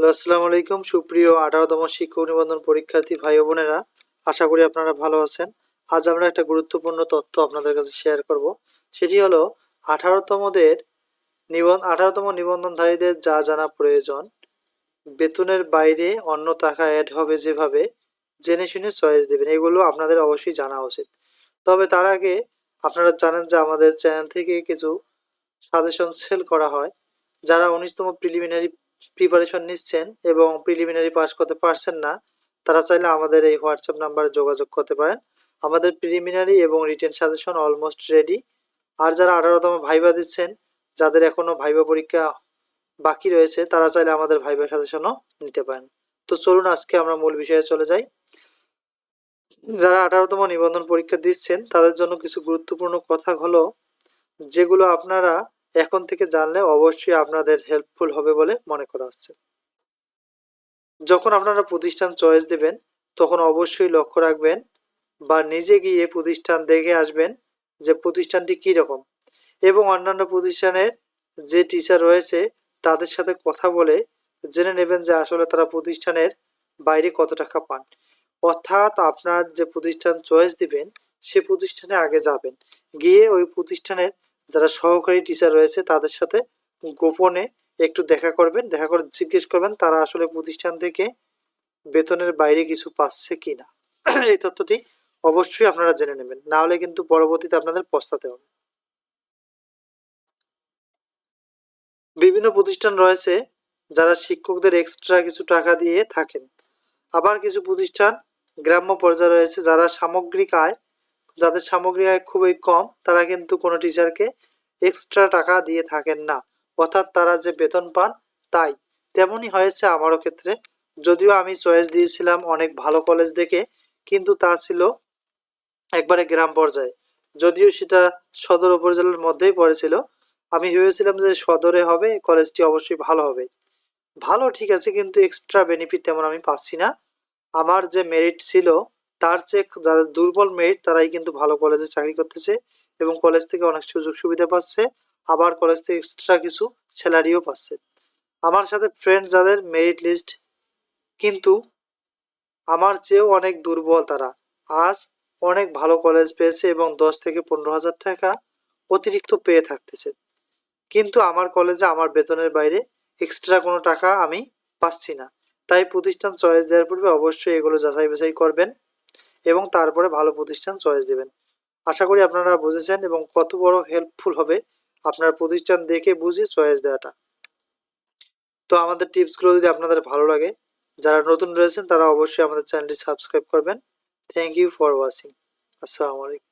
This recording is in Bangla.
হ্যালো, আসসালামু আলাইকুম। সুপ্রিয় আঠারোতম শিক্ষক নিবন্ধন পরীক্ষার্থী ভাই বোনেরা, আশা করি আপনারা ভালো আছেন। আজ আমরা একটা গুরুত্বপূর্ণ তথ্য আপনাদের কাছে শেয়ার করব। সেটি হলো, আঠারোতমদের নিবন্ধ আঠারোতম নিবন্ধনধারীদের যা জানা প্রয়োজন, বেতনের বাইরে অন্য টাকা অ্যাড হবে যেভাবে, জেনে শুনে চয়েস দেবেন। এগুলো আপনাদের অবশ্যই জানা উচিত। তবে তার আগে আপনারা জানেন যে আমাদের চ্যানেল থেকে কিছু সাজেশন সেল করা হয়। যারা উনিশতম প্রিলিমিনারি প্রিপারেশন নিচ্ছেন এবং প্রিলিমিনারি পাস করতে পারছেন না, তারা চাইলে আমাদের এই হোয়াটসঅ্যাপ নাম্বারে যোগাযোগ করতে পারেন। আমাদের প্রিলিমিনারি এবং রিটেন সাজেশন অলমোস্ট রেডি আর যারা আঠারোতম ভাইবা দিচ্ছেন, যাদের এখনও ভাইবা পরীক্ষা বাকি রয়েছে, তারা চাইলে আমাদের ভাইবা সাজেশনও নিতে পারেন। তো চলুন আজকে আমরা মূল বিষয়ে চলে যাই। যারা আঠারোতম নিবন্ধন পরীক্ষা দিচ্ছেন, তাদের জন্য কিছু গুরুত্বপূর্ণ কথা হলো যেগুলো আপনারা এখন থেকে জানলে অবশ্যই আপনাদের হেল্পফুল হবে বলে মনে করা হচ্ছে। যখন আপনারা প্রতিষ্ঠান চয়েস দেবেন, তখন অবশ্যই লক্ষ্য রাখবেন বা নিজে গিয়ে প্রতিষ্ঠান দেখে আসবেন যে প্রতিষ্ঠানটি কী রকম এবং অন্যান্য প্রতিষ্ঠানের যে টিচার রয়েছে, তাদের সাথে কথা বলে জেনে নেবেন যে আসলে তারা প্রতিষ্ঠানের বাইরে কত টাকা পান। অর্থাৎ আপনার যে প্রতিষ্ঠান চয়েস দিবেন, সে প্রতিষ্ঠানে আগে যাবেন। গিয়ে ওই প্রতিষ্ঠানের যারা সহকারী টিচার রয়েছে, তাদের সাথে গোপনে একটু দেখা করবেন, দেখা করে জিজ্ঞেস করবেন তারা আসলে প্রতিষ্ঠান থেকে বেতনের বাইরে কিছু পাচ্ছে কি না এই তথ্যটি অবশ্যই আপনারা জেনে নেবেন। না হলে কিন্তু পরবর্তীতে আপনাদের পস্তাতে হবে। বিভিন্ন প্রতিষ্ঠান রয়েছে, যারা শিক্ষকদের এক্সট্রা কিছু টাকা দিয়ে থাকেন। আবার কিছু প্রতিষ্ঠান, গ্রাম্য পর্যায়ে রয়েছে, যারা সামগ্রিক আয় যাদের সামগ্রী আয় খুবই কম, তারা কিন্তু কোনো টিচারকে এক্সট্রা টাকা দিয়ে থাকেন না। অর্থাৎ তারা যে বেতন পান, তাই। তেমনই হয়েছে আমারও ক্ষেত্রে। যদিও আমি চয়েস দিয়েছিলাম অনেক ভালো কলেজ দেখে, কিন্তু তা ছিল একবারে গ্রাম পর্যায়ে। যদিও সেটা সদর উপজেলার মধ্যেই পড়েছিল। আমি ভেবেছিলাম যে সদরে হবে কলেজটি অবশ্যই ভালো হবে। ভালো ঠিক আছে, কিন্তু এক্সট্রা বেনিফিট তেমন আমি পাচ্ছি না। আমার যে মেরিট ছিল তার চেয়ে যারা দুর্বল মেরিট তারাই কিন্তু ভালো কলেজে চাকরি করতেছে এবং কলেজ থেকে অনেক সুযোগ সুবিধা পাচ্ছে। আবার কলেজ থেকে এক্সট্রা কিছু স্যালারিও পাচ্ছে। আমার সাথে ফ্রেন্ড যাদের মেরিট লিস্ট কিন্তু আমার চেয়েও অনেক দুর্বল তারা। আজ অনেক ভালো কলেজ পেয়েছে এবং দশ থেকে পনেরো হাজার টাকা অতিরিক্ত পেয়ে থাকতেছে। কিন্তু আমার কলেজে আমার বেতনের বাইরে এক্সট্রা কোনো টাকা আমি পাচ্ছি না। তাই প্রতিষ্ঠান চয়েস দেওয়ার পূর্বে অবশ্যই এগুলো যাচাই বাছাই করবেন। এবং তারপরে ভালো প্রতিষ্ঠান চয়েস দেবেন। আশা করি আপনারা বুঝেছেন এবং কত বড় হেল্পফুল হবে আপনার প্রতিষ্ঠান দেখে বুঝে চয়েস দেওয়াটা। তো আমাদের টিপসগুলো যদি আপনাদের ভালো লাগে, যারা নতুন রয়েছেন তারা অবশ্যই আমাদের চ্যানেলটি সাবস্ক্রাইব করবেন। থ্যাংক ইউ ফর ওয়াচিং আসসালামু আলাইকুম